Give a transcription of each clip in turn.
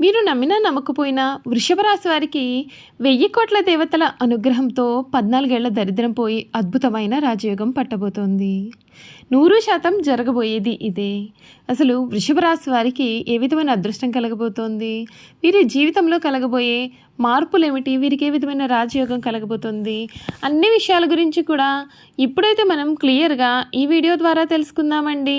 మీరు నమ్మినా నమ్మకపోయినా వృషభరాశి వారికి వెయ్యి కోట్ల దేవతల అనుగ్రహంతో పద్నాలుగేళ్ళ దరిద్రం పోయి అద్భుతమైన రాజయోగం పట్టబోతోంది. నూరు శాతం జరగబోయేది ఇదే. అసలు వృషభరాశి వారికి ఏ విధమైన అదృష్టం కలగబోతోంది? వీరి జీవితంలో కలగబోయే మార్పులు ఏమిటి వీరికి ఏ విధమైన రాజయోగం కలగబోతోంది? అన్ని విషయాల గురించి కూడా ఇప్పుడైతే మనం క్లియర్గా ఈ వీడియో ద్వారా తెలుసుకుందామండి.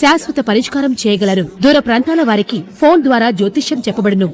శాశ్వత పరిష్కారం చేయగలరు. దూర ప్రాంతాల వారికి ఫోన్ ద్వారా జ్యోతిష్యం చెప్పబడును.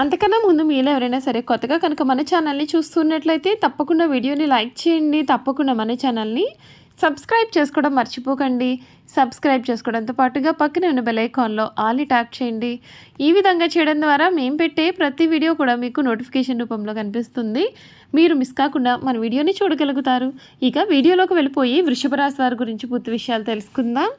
అంతకన్నా ముందు మీలో ఎవరైనా సరే కొత్తగా కనుక మన ఛానల్ని చూస్తున్నట్లయితే తప్పకుండా వీడియోని లైక్ చేయండి. తప్పకుండా మన ఛానల్ని సబ్స్క్రైబ్ చేసుకోవడం మర్చిపోకండి. సబ్స్క్రైబ్ చేసుకోవడంతో పాటుగా పక్కనే ఉన్న బెల్ ఐకాన్లో ట్యాప్ చేయండి. ఈ విధంగా చేయడం ద్వారా మేము పెట్టే ప్రతి వీడియో కూడా మీకు నోటిఫికేషన్ రూపంలో కనిపిస్తుంది. మీరు మిస్ కాకుండా మన వీడియోని చూడగలుగుతారు. ఇక వీడియోలోకి వెళ్ళిపోయి వృషభ రాశి వారి గురించి పూర్తి విషయాలు తెలుసుకుందాం.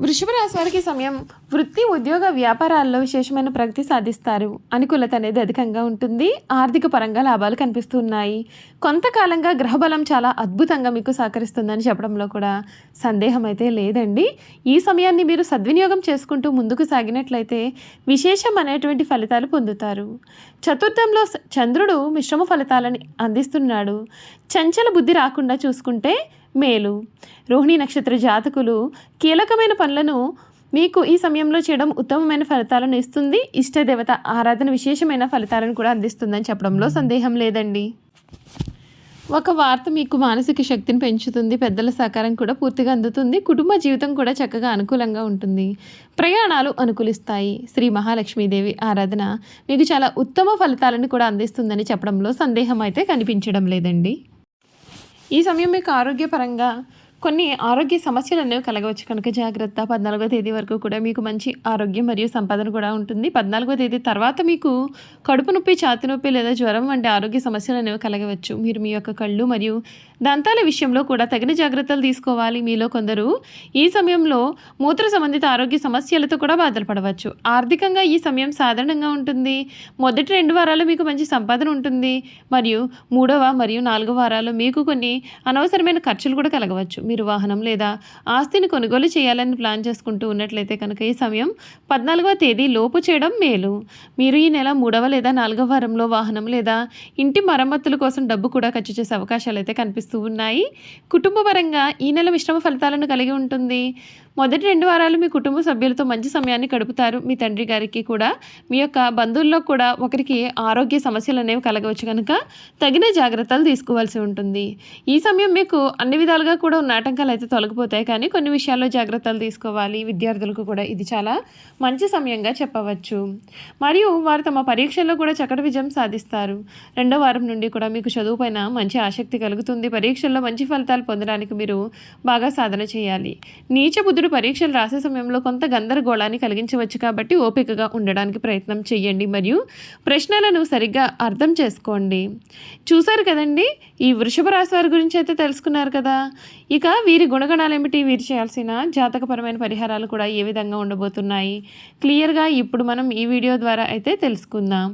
వృషభ రాశి వారికి సమయం వృత్తి ఉద్యోగ వ్యాపారాల్లో విశేషమైన ప్రగతి సాధిస్తారు. అనుకూలత అనేది అధికంగా ఉంటుంది. ఆర్థిక పరంగా లాభాలు కనిపిస్తున్నాయి. కొంతకాలంగా గ్రహబలం చాలా అద్భుతంగా మీకు సహకరిస్తుందని చెప్పడంలో కూడా సందేహం అయితే లేదండి. ఈ సమయాన్ని మీరు సద్వినియోగం చేసుకుంటూ ముందుకు సాగినట్లయితే విశేషమైనటువంటి ఫలితాలు పొందుతారు. చతుర్థంలో చంద్రుడు మిశ్రమ ఫలితాలని అందిస్తున్నాడు. చంచల బుద్ధి రాకుండా చూసుకుంటే మేలు. రోహిణి నక్షత్ర జాతకులు కీలకమైన పనులను మీకు ఈ సమయంలో చేయడం ఉత్తమమైన ఫలితాలను ఇస్తుంది. ఇష్టదేవత ఆరాధన విశేషమైన ఫలితాలను కూడా అందిస్తుందని చెప్పడంలో సందేహం లేదండి. ఒక వార్త మీకు మానసిక శక్తిని పెంచుతుంది పెద్దల సహకారం కూడా పూర్తిగా అందుతుంది కుటుంబ జీవితం కూడా చక్కగా అనుకూలంగా ఉంటుంది. ప్రయాణాలు అనుకూలిస్తాయి. శ్రీ మహాలక్ష్మీదేవి ఆరాధన మీకు చాలా ఉత్తమ ఫలితాలను కూడా అందిస్తుందని చెప్పడంలో సందేహం అయితే కనిపించడం లేదండి. ఈ సమయం మీకు ఆరోగ్యపరంగా కొన్ని ఆరోగ్య సమస్యలు అనేవి కలగవచ్చు. కనుక జాగ్రత్త. పద్నాలుగో తేదీ వరకు కూడా మీకు మంచి ఆరోగ్యం మరియు సంపాదన కూడా ఉంటుంది. పద్నాలుగో తేదీ తర్వాత మీకు కడుపు నొప్పి ఛాతి నొప్పి లేదా జ్వరం వంటి ఆరోగ్య సమస్యలు అనేవి కలగవచ్చు. మీరు మీ యొక్క కళ్ళు మరియు దంతాల విషయంలో కూడా తగిన జాగ్రత్తలు తీసుకోవాలి. మీలో కొందరు ఈ సమయంలో మూత్ర సంబంధిత ఆరోగ్య సమస్యలతో కూడా బాధలు పడవచ్చు ఆర్థికంగా ఈ సమయం సాధారణంగా ఉంటుంది. మొదటి రెండు వారాలు మీకు మంచి సంపాదన ఉంటుంది. మరియు మూడవ మరియు నాలుగవ వారాలు మీకు కొన్ని అనవసరమైన ఖర్చులు కూడా కలగవచ్చు. మీరు వాహనం లేదా ఆస్తిని కొనుగోలు చేయాలని ప్లాన్ చేసుకుంటూ ఉన్నట్లయితే కనుక ఈ సమయం పద్నాలుగవ తేదీ లోపు చేయడం మేలు. మీరు ఈ నెల మూడవ లేదా నాలుగవ వారంలో వాహనం లేదా ఇంటి మరమ్మతుల కోసం డబ్బు కూడా ఖర్చు చేసే అవకాశాలు అయితే కనిపిస్తూ ఉన్నాయి. కుటుంబపరంగా ఈ నెల మిశ్రమ ఫలితాలను కలిగి ఉంటుంది. మొదటి రెండు వారాలు మీ కుటుంబ సభ్యులతో మంచి సమయాన్ని గడుపుతారు. మీ తండ్రి గారికి కూడా మీ యొక్క బంధువుల్లో కూడా ఒకరికి ఆరోగ్య సమస్యలు అనేవి కలగవచ్చు కనుక తగిన జాగ్రత్తలు తీసుకోవాల్సి ఉంటుంది. ఈ సమయం మీకు అన్ని విధాలుగా కూడా ఉన్న ఆటంకాలు అయితే తొలగిపోతాయి. కానీ కొన్ని విషయాల్లో జాగ్రత్తలు తీసుకోవాలి. విద్యార్థులకు కూడా ఇది చాలా మంచి సమయంగా చెప్పవచ్చు. మరియు వారు తమ పరీక్షల్లో కూడా చక్కటి విజయం సాధిస్తారు. రెండో వారం నుండి కూడా మీకు చదువు పైన మంచి ఆసక్తి కలుగుతుంది. పరీక్షల్లో మంచి ఫలితాలు పొందడానికి మీరు బాగా సాధన చేయాలి. నీచ మీరు పరీక్షలు రాసే సమయంలో కొంత గందరగోళాన్ని కలిగించవచ్చు కాబట్టి ఓపికగా ఉండడానికి ప్రయత్నం చేయండి మరియు ప్రశ్నలను సరిగ్గా అర్థం చేసుకోండి. చూశారు కదండి? ఈ వృషభ రాశి వారి గురించి అయితే తెలుసుకున్నారు కదా? ఇక వీరి గుణగణాలు ఏమిటి? వీరు చేయాల్సిన జాతకపరమైన పరిహారాలు కూడా ఏ విధంగా ఉండబోతున్నాయి? క్లియర్గా ఇప్పుడు మనం ఈ వీడియో ద్వారా అయితే తెలుసుకుందాం.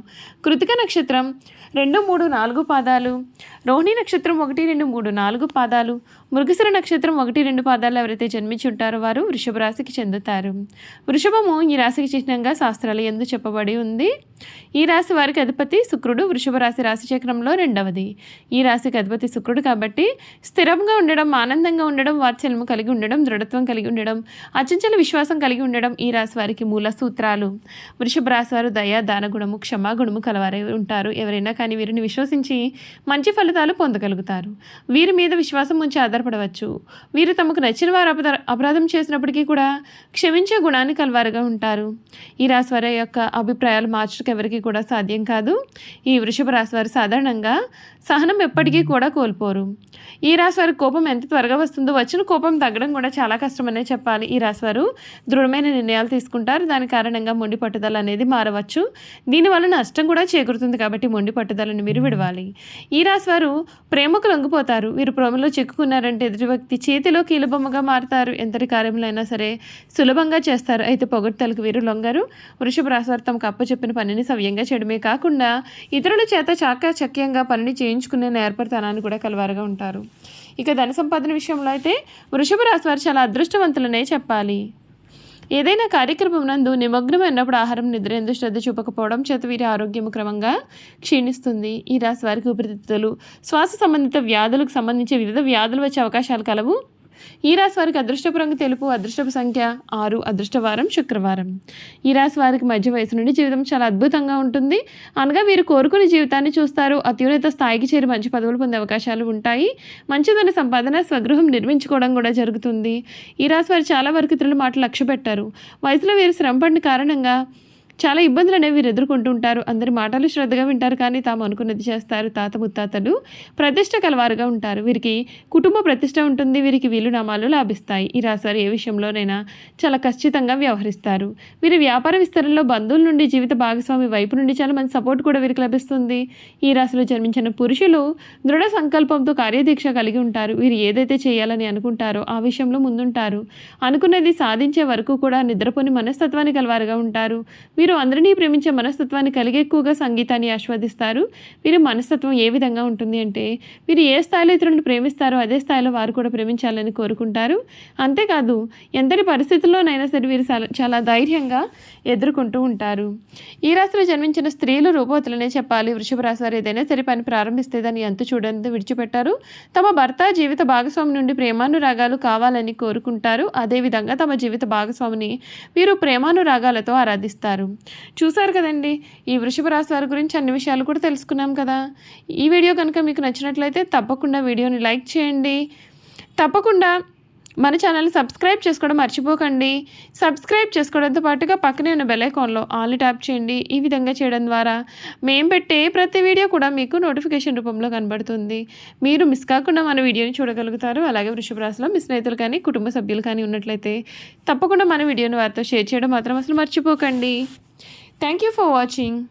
కృతిక నక్షత్రం రెండు మూడు నాలుగు పాదాలు రోహిణి నక్షత్రం ఒకటి రెండు మూడు నాలుగు పాదాలు మృగశిర నక్షత్రం ఒకటి రెండు పాదాలు ఎవరైతే జన్మించి ఉంటారో వారు వృషభ రాశికి చెందుతారు. వృషభము ఈ రాశికి చిహ్నంగా శాస్త్రాలు ఎందు చెప్పబడి ఉంది. ఈ రాశి వారికి అధిపతి శుక్రుడు వృషభ రాశి రాశి చక్రంలో రెండవది. ఈ రాశికి అధిపతి శుక్రుడు కాబట్టి స్థిరంగా ఉండడం ఆనందంగా ఉండడం వాత్సల్యము కలిగి ఉండడం దృఢత్వం కలిగి ఉండడం అచంచల విశ్వాసం కలిగి ఉండడం ఈ రాశి వారికి మూల సూత్రాలు. వృషభ రాశి వారు దయ దాన గుణము క్షమా గుణము కలవారై ఉంటారు. ఎవరైనా కానీ వీరిని విశ్వసించి మంచి ఫలితాలు పొందగలుగుతారు. వీరి మీద విశ్వాసం ఉంచి ఆధారపడవచ్చు. వీరు తమకు నచ్చిన వారు అపరాధం చేసిన చేసినప్పటికీ కూడా క్షమించే గుణాన్ని కలవారుగా ఉంటారు. ఈ రాశి వారి యొక్క అభిప్రాయాలు మార్చడానికి ఎవరికి కూడా సాధ్యం కాదు. ఈ వృషభ రాశి వారు సాధారణంగా సహనం ఎప్పటికీ కూడా కోల్పోరు. ఈ రాశి వారి కోపం ఎంత త్వరగా వస్తుందో వచ్చిన కోపం తగ్గడం కూడా చాలా కష్టమనే చెప్పాలి. ఈ రాశి వారు దృఢమైన నిర్ణయాలు తీసుకుంటారు. దాని కారణంగా మొండి పట్టుదల అనేది మారవచ్చు. దీనివల్ల నష్టం కూడా చేకూరుతుంది కాబట్టి మొండి పట్టుదలను మీరు విడవాలి. ఈ రాశి వారు ప్రేమకు లొంగిపోతారు. వీరు ప్రేమలో చిక్కుకున్నారంటే ఎదుటి వ్యక్తి చేతిలో కీలుబొమ్మగా మారుతారు. ఎంతటి అయినా సరే సులభంగా చేస్తారు. అయితే పొగడ్తలకు వీరు లొంగారు. వృషభ రాశివారు తమకు అప్పచెప్పిన పనిని సవ్యంగా చేయడమే కాకుండా ఇతరుల చేత చాకచక్యంగా పనిని చేయించుకునే నేర్పరితనాన్ని కూడా కలవారుగా ఉంటారు. ఇక ధన సంపాదన విషయంలో అయితే వృషభ రాశి వారు చాలా అదృష్టవంతులనే చెప్పాలి. ఏదైనా కార్యక్రమం నందు నిమగ్నమైనప్పుడు ఆహారం నిద్ర ఎందు శ్రద్ధ చూపకపోవడం చేత వీరి ఆరోగ్యం క్రమంగా క్షీణిస్తుంది. ఈ రాశి వారికి ఉపరితిత్తులు శ్వాస సంబంధిత వ్యాధులకు సంబంధించి వివిధ వ్యాధులు వచ్చే అవకాశాలు కలవు. ఈ రాశి వారికి అదృష్టపు రంగు తెలుపు అదృష్టపు సంఖ్య ఆరు అదృష్టవారం శుక్రవారం. ఈ రాశి వారికి మధ్య వయసు నుండి జీవితం చాలా అద్భుతంగా ఉంటుంది. అనగా వీరు కోరుకునే జీవితాన్ని చూస్తారు. అత్యున్నత స్థాయికి చేరి మంచి పదవులు పొందే అవకాశాలు ఉంటాయి. మంచిదైన సంపాదన స్వగృహం నిర్మించుకోవడం కూడా జరుగుతుంది. ఈ రాశి వారు చాలా వరకు ఇతరుల మాటలు లక్ష్య పెట్టారు వయసులో వీరు శ్రమ పడిన కారణంగా చాలా ఇబ్బందులు అనేవి వీరు ఎదుర్కొంటూ ఉంటారు. అందరి మాటలు శ్రద్ధగా వింటారు కానీ తాము అనుకున్నది చేస్తారు. తాత ముత్తాతలు ప్రతిష్ట కలవారుగా ఉంటారు. వీరికి కుటుంబ ప్రతిష్ట ఉంటుంది. వీరికి వీలునామాలు లాభిస్తాయి. ఈ రాశివారు ఏ విషయంలోనైనా చాలా ఖచ్చితంగా వ్యవహరిస్తారు. వీరి వ్యాపార విస్తరణలో బంధువుల నుండి జీవిత భాగస్వామి వైపు నుండి చాలా మంచి సపోర్ట్ కూడా వీరికి లభిస్తుంది. ఈ రాశిలో జన్మించిన పురుషులు దృఢ సంకల్పంతో కార్యదీక్ష కలిగి ఉంటారు. వీరు ఏదైతే చేయాలని అనుకుంటారో ఆ విషయంలో ముందుంటారు. అనుకున్నది సాధించే వరకు కూడా నిద్రపోని మనస్తత్వాన్ని కలవారుగా ఉంటారు. వీరు అందరినీ ప్రేమించే మనస్తత్వాన్ని కలిగి ఎక్కువగా సంగీతాన్ని ఆస్వాదిస్తారు. వీరి మనస్తత్వం ఏ విధంగా ఉంటుంది అంటే వీరు ఏ స్థాయిలో ఇతరులను ప్రేమిస్తారో అదే స్థాయిలో వారు కూడా ప్రేమించాలని కోరుకుంటారు. అంతేకాదు ఎంతటి పరిస్థితుల్లోనైనా సరే వీరు చాలా- చాలా ధైర్యంగా ఎదుర్కొంటూ ఉంటారు. ఈ రాశిలో జన్మించిన స్త్రీలు రూపవతులనే చెప్పాలి. వృషభ రాశి వారు ఏదైనా సరే పని ప్రారంభిస్తే దాన్ని ఎంత చూడండి విడిచిపెట్టారు. తమ భర్త జీవిత భాగస్వామి నుండి ప్రేమానురాగాలు కావాలని కోరుకుంటారు. అదేవిధంగా తమ జీవిత భాగస్వామిని వీరు ప్రేమానురాగాలతో ఆరాధిస్తారు. చూసారు కదండి ఈ వృషభ రాశి వారి గురించి అన్ని విషయాలు కూడా తెలుసుకున్నాం కదా. ఈ వీడియో కనుక మీకు నచ్చినట్లయితే తప్పకుండా వీడియోని లైక్ చేయండి. తప్పకుండా మన ఛానల్ని సబ్స్క్రైబ్ చేసుకోవడం మర్చిపోకండి. సబ్స్క్రైబ్ చేసుకోవడంతో పాటుగా పక్కనే ఉన్న బెలైకాన్లో ఆల్ ట్యాప్ చేయండి. ఈ విధంగా చేయడం ద్వారా మేము పెట్టే ప్రతి వీడియో కూడా మీకు నోటిఫికేషన్ రూపంలో కనబడుతుంది. మీరు మిస్ కాకుండా మన వీడియోని చూడగలుగుతారు. అలాగే వృషభ రాశిలో మీ స్నేహితులు కానీ కుటుంబ సభ్యులు కానీ ఉన్నట్లయితే తప్పకుండా మన వీడియోని వారితో షేర్ చేయడం మాత్రం అసలు మర్చిపోకండి. Thank you for watching